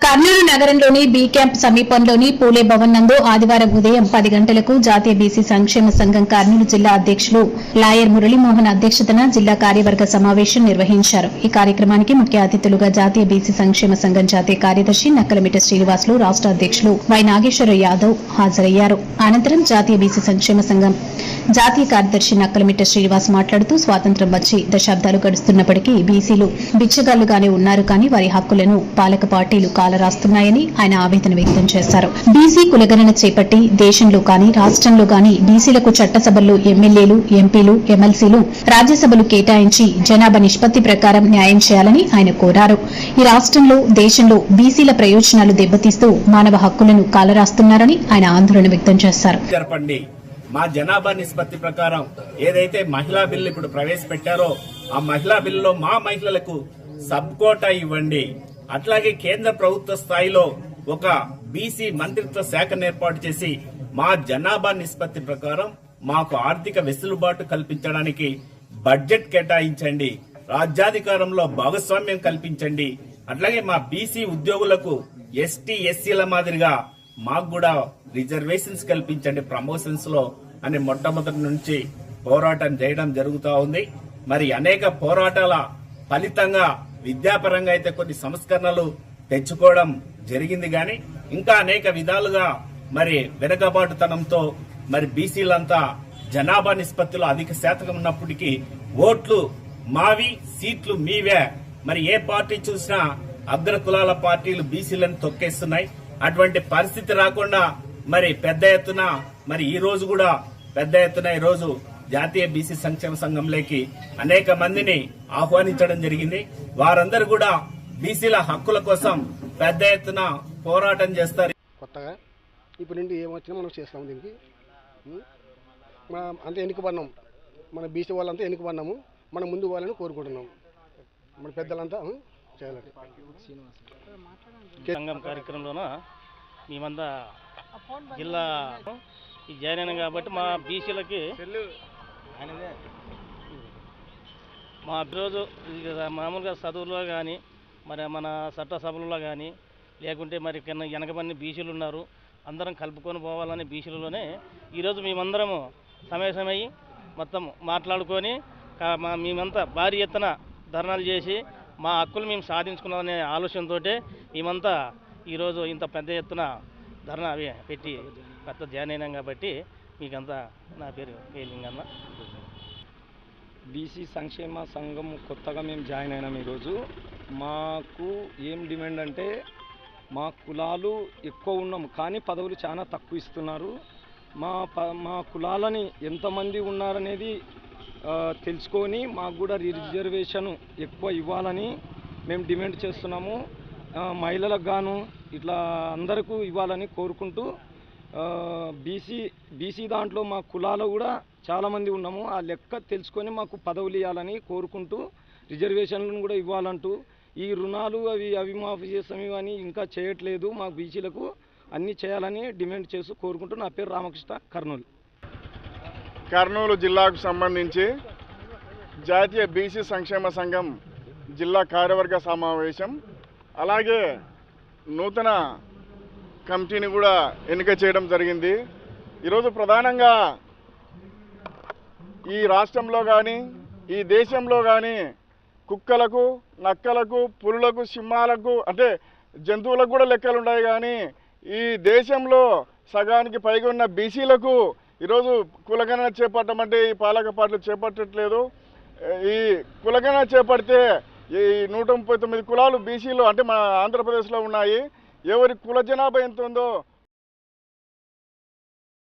కర్నూలు నగరంలోని be camp సమీపంలోని పూలే భవన్ నందు ఆదివారం ఉదయం పది గంటలకు జాతీయ బీసీ సంక్షేమ సంఘం కర్నూలు జిల్లా అధ్యక్షులు లాయర్ మురళీమోహన్ అధ్యక్షతన జిల్లా కార్యవర్గ సమావేశం నిర్వహించారు. ఈ కార్యక్రమానికి ముఖ్య అతిథులుగా జాతీయ బీసీ సంక్షేమ సంఘం జాతీయ కార్యదర్శి నక్కలమిట శ్రీనివాసులు రాష్ట అధ్యక్షులు వై నాగేశ్వర యాదవ్ హాజరయ్యారు. అనంతరం జాతీయ బీసీ సంక్షేమ సంఘం జాతీయ కార్యదర్శి నక్కలమిట్ట శ్రీనివాస్ మాట్లాడుతూ స్వాతంత్ర్యం వచ్చి దశాబ్దాలు గడుస్తున్నప్పటికీ బీసీలు బిచ్చగాళ్ళుగానే ఉన్నారు కానీ వారి హక్కులను పాలక పార్టీలు కాలరాస్తున్నాయని ఆయన ఆవేదన వ్యక్తం చేశారు. బీసీ కులగణన చేపట్టి దేశంలో కానీ రాష్ట్రంలో కానీ బీసీలకు చట్టసభల్లో ఎమ్మెల్యేలు ఎంపీలు ఎమ్మెల్సీలు రాజ్యసభలు కేటాయించి జనాభా నిష్పత్తి ప్రకారం న్యాయం చేయాలని ఆయన కోరారు. ఈ రాష్ట్రంలో దేశంలో బీసీల ప్రయోజనాలు దెబ్బతీస్తూ మానవ హక్కులను కాలరాస్తున్నారని ఆయన ఆందోళన వ్యక్తం చేశారు. జరపండి. మా జనాభా నిష్పత్తి ప్రకారం ఏదైతే మహిళా బిల్లు ఇప్పుడు ప్రవేశపెట్టారో ఆ మహిళా బిల్లులో మా మహిళలకు సబ్ కోటా ఇవ్వండి. అట్లాగే కేంద్ర ప్రభుత్వ స్థాయిలో ఒక బీసీ మంత్రిత్వ శాఖను ఏర్పాటు చేసి మా జనాభా నిష్పత్తి ప్రకారం మాకు ఆర్థిక వెసులుబాటు కల్పించడానికి బడ్జెట్ కేటాయించండి. రాజ్యాధికారంలో భాగస్వామ్యం కల్పించండి. అట్లాగే మా బీసీ ఉద్యోగులకు ఎస్టీ ఎస్సీల మాదిరిగా మాకు కూడా రిజర్వేషన్స్ కల్పించండి ప్రమోషన్స్లో అని మొట్టమొదటి నుంచి పోరాటం చేయడం జరుగుతూ ఉంది. మరి అనేక పోరాటాల ఫలితంగా విద్యాపరంగా అయితే కొన్ని సంస్కరణలు తెచ్చుకోవడం జరిగింది కానీ ఇంకా అనేక విధాలుగా మరి వెనకబాటుతనంతో మరి బీసీలంతా జనాభా నిష్పత్తిలో అధిక శాతం ఉన్నప్పటికీ ఓట్లు మావి సీట్లు మీవే. మరి ఏ పార్టీ చూసినా అగ్ర కులాల పార్టీలు బీసీలను తొక్కేస్తున్నాయి. అటువంటి పరిస్థితి రాకుండా మరి పెద్ద ఎత్తున మరి ఈ రోజు కూడా పెద్ద ఎత్తున ఈ రోజు జాతీయ బీసీ సంక్షేమ సంఘంలోకి అనేక మందిని ఆహ్వానించడం జరిగింది. వారందరూ కూడా బీసీల హక్కుల కోసం పెద్ద ఎత్తున పోరాటం చేస్తారు. కొత్తగా ఇప్పుడు నుండి ఏమొచ్చినా మనం చేస్తాం దీనికి. మన అంతా ఎన్నికబడినాం. మన బీసీ వాళ్ళంతా ఎన్నికబడినాము. మనం ముందు వాళ్ళని కోరుకుంటున్నాం. మన పెద్దలంతా సంఘం కార్యక్రమంలోన? మేమంతా జిల్లా జాయిన్ అయినాం కాబట్టి మా బీసీలకి మా రోజు మామూలుగా చదువులో కానీ మరి మన చట్టసభలలో కానీ లేకుంటే మరి కింద వెనకబడిన బీసీలు ఉన్నారు. అందరం కలుపుకొని పోవాలని బీసీలలోనే ఈరోజు మేమందరము సమావేశమయ్యి మొత్తం మాట్లాడుకొని మేమంతా భారీ ఎత్తున ధర్నాలు చేసి మా హక్కులు మేము సాధించుకున్నామనే ఆలోచనతో మేమంతా ఈరోజు ఇంత పెద్ద ఎత్తున ధర్నా పెట్టి పెద్ద జాయిన్ అయినాం కాబట్టి మీకంతా నా పేరు కేలింగన్న బీసీ సంక్షేమ సంఘం కొత్తగా మేము జాయిన్ అయినాం ఈరోజు. మాకు ఏం డిమాండ్ అంటే మా కులాలు ఎక్కువ ఉన్నాం కానీ పదవులు చాలా తక్కువ ఇస్తున్నారు. మా ప మా కులాలని ఎంతమంది ఉన్నారనేది తెలుసుకొని మాకు కూడా రిజర్వేషన్ ఎక్కువ ఇవ్వాలని మేము డిమాండ్ చేస్తున్నాము. మహిళలకు గాను ఇట్లా అందరికీ ఇవ్వాలని కోరుకుంటూ బీసీ బీసీ దాంట్లో మా కులాలు కూడా చాలామంది ఉన్నాము. ఆ లెక్క తెలుసుకొని మాకు పదవులు ఇవ్వాలని కోరుకుంటూ రిజర్వేషన్లను కూడా ఇవ్వాలంటూ ఈ రుణాలు అవి అవి మాఫీ చేస్తాం ఇవని ఇంకా చేయట్లేదు. మా బీసీలకు అన్నీ చేయాలని డిమాండ్ చేస్తూ కోరుకుంటూ నా పేరు రామకృష్ణ కర్నూలు. కర్నూలు జిల్లాకు సంబంధించి జాతీయ బీసీ సంక్షేమ సంఘం జిల్లా కార్యవర్గ సమావేశం. అలాగే నూతన కమిటీని కూడా ఎన్నిక చేయడం జరిగింది. ఈరోజు ప్రధానంగా ఈ రాష్ట్రంలో కానీ ఈ దేశంలో కానీ కుక్కలకు నక్కలకు పులులకు సింహాలకు అంటే జంతువులకు కూడా లెక్కలు ఉన్నాయి కానీ ఈ దేశంలో సగానికి పైగా ఉన్న బీసీలకు ఈరోజు కులగణన చేపట్టమంటే ఈ పాలక పార్టీలు చేపట్టట్లేదు. ఈ కులగణన చేపడితే ఈ నూట ముప్పై తొమ్మిది కులాలు బీసీలో అంటే మన ఆంధ్రప్రదేశ్లో ఉన్నాయి. ఎవరి కుల జనాభా ఎంత ఉందో